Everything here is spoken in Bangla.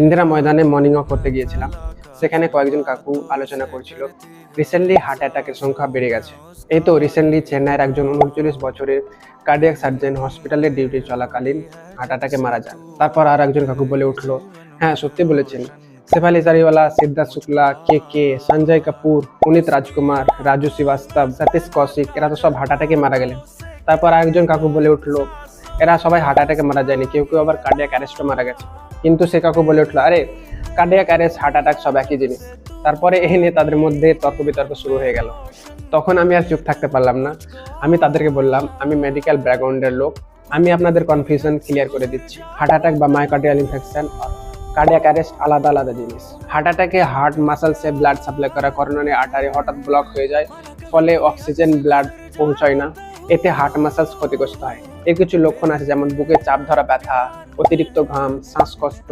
ইন্দিরা ময়দানে মর্নিং ওয়াক করতে গিয়েছিলাম। সেখানে কয়েকজন কাকু আলোচনা করছিল। রিসেন্টলি হার্ট অ্যাটাকের সংখ্যা বেড়ে গেছে। এই তো রিসেন্টলি চেন্নাইয়ের একজন উনচল্লিশ বছরের কার্ডিয়াক সার্জন হসপিটালের ডিউটি চলাকালীন হার্ট অ্যাটাকে মারা যান। তারপর আর একজন কাকু বলে উঠল হ্যাঁ সত্যি বলেছেন। শেফালি জারিওয়ালা সিদ্ধার্থ শুক্লা, কে কে, সঞ্জয় কাপুর, পুনিত রাজকুমার, রাজু শ্রীবাস্তব, সতীশ কৌশিক, এরা তো সব হার্ট অ্যাটাকে মারা গেলেন। তারপর আরেকজন কাকু বলে উঠল, এরা সবাই হার্ট অ্যাটাকে মারা যায়নি, কেউ কেউ আবার কার্ডিয়াক অ্যারেস্টও মারা গেছে। কিন্তু সে কাকু বলে উঠল, আরে কার্ডিয়াক অ্যারেস্ট হার্ট অ্যাটাক সব একই জিনিস। তারপরে এই নিয়ে তাদের মধ্যে তর্ক বিতর্ক শুরু হয়ে গেল। তখন আমি আর চুপ থাকতে পারলাম না। আমি তাদেরকে বললাম, আমি মেডিকেল ব্যাকগ্রাউন্ডের লোক। আমি আপনাদের কনফিউশন ক্লিয়ার করে দিচ্ছি। হার্ট অ্যাটাক বা মাইকার্ডিয়াল ইনফেকশন কার্ডিয়াক অ্যারেস্ট আলাদা আলাদা জিনিস। হার্ট অ্যাটাকে হার্ট মাসেলসে ব্লাড সাপ্লাই করা করোনারি আর্টারি হঠাৎ ব্লক হয়ে যায়, ফলে অক্সিজেন ব্লাড পৌঁছায় না। এতে হার্ট মাসাজ ক্ষতিগ্রস্ত হয়। এর কিছু লক্ষণ আছে যেমন বুকে চাপ ধরা ব্যথা, অতিরিক্ত ঘাম, শ্বাসকষ্ট